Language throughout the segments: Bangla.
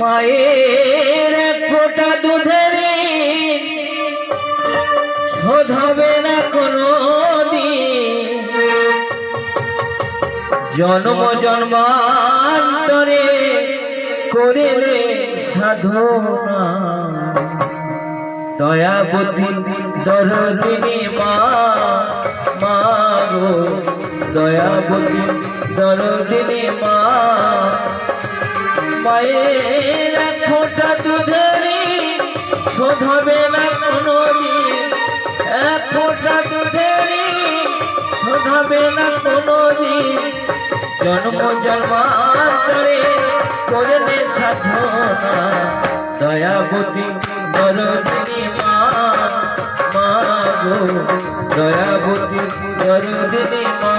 মায়ের এক ফোঁটা দুধের ঋণ শোধ হবে না কোনো জন্ম জন্মান্তরে করিলে সাধনা। দয়াবতী দরদিনী মা মা গো। দয়াবতী দরদিনী মা মায়ের এক ফোঁটা দুধেরই শোধ হবে না কোনো দিন এক ফোঁটা দুধেরই শোধ হবে না কোনো দিন জন্ম জন্মান্তরে করলে সাধনা, দয়াবতী দরদিনী মা। মা গো, দয়াবতী দরদিনী মা।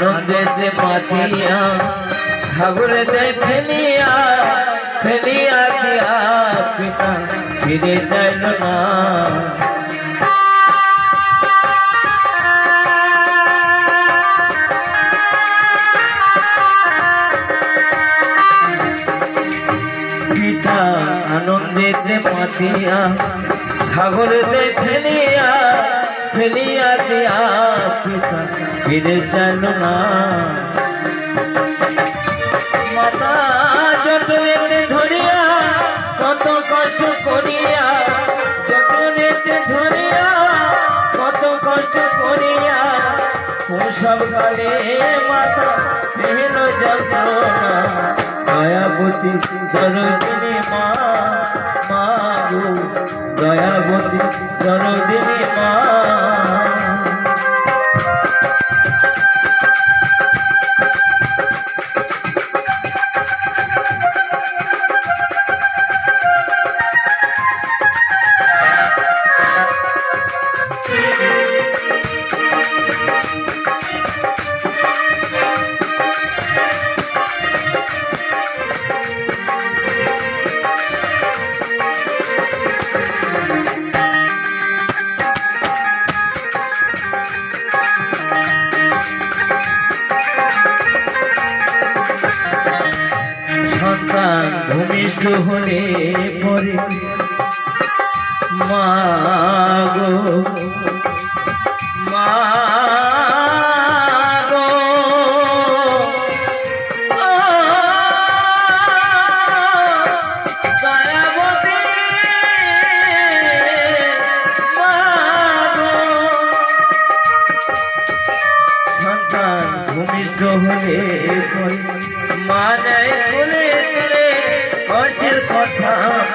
আনন্দে যে মাতিয়া সাগরে দেয় ফেলিয়া ফেলিয়া দিয়া পিতা, ফিরে যাইল না। পিতা আনন্দেতে মাতিয়া সাগরেতে ফেলিয়া কত কষ্ট করিয়া যতনেতে ধরিয়া কত কষ্ট করিয়া সব কালে মাতা পেল যন্ত্রণা দয়াবতী দরদিনী মা মা গো দয়াবতী দরদিনী হলে পরে মা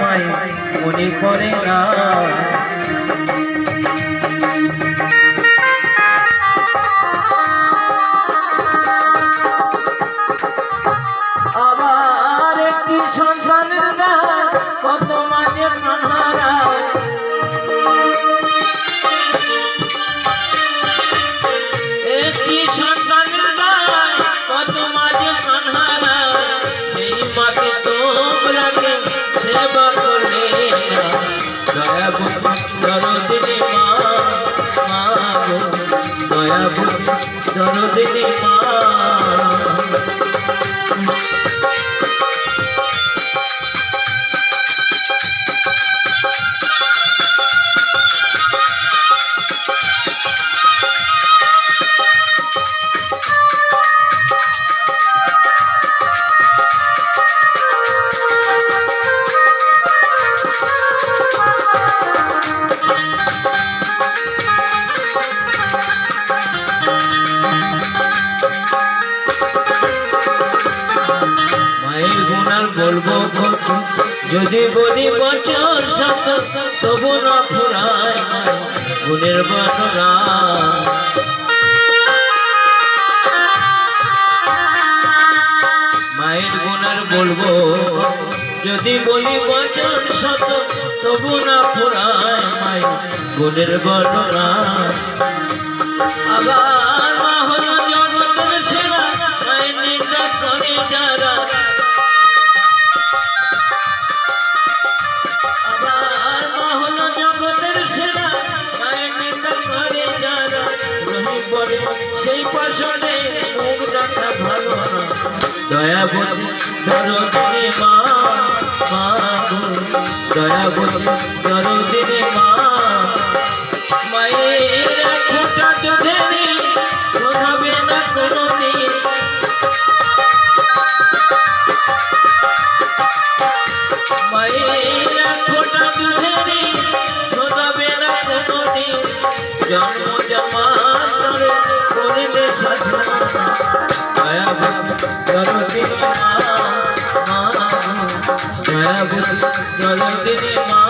মাই মনে করে না। দরদিনী মা বলব কত? যদি বলি বছর শত, তবু না ফুরায় গুণের বর্ণনা মায়ের গুণার বলব, যদি বলি বচন শত, তবু না পুরায় মায়ের গুণের বর্ণনা আবার মা হলো জগতের সেরা, মায়ের নিন্দা করে যারা সেই পাশনে মুখ দেখা ভালো না দয়াবতী দরদিনী মা মা গো দয়াবতী দরদিনী মা জলদিনী মা।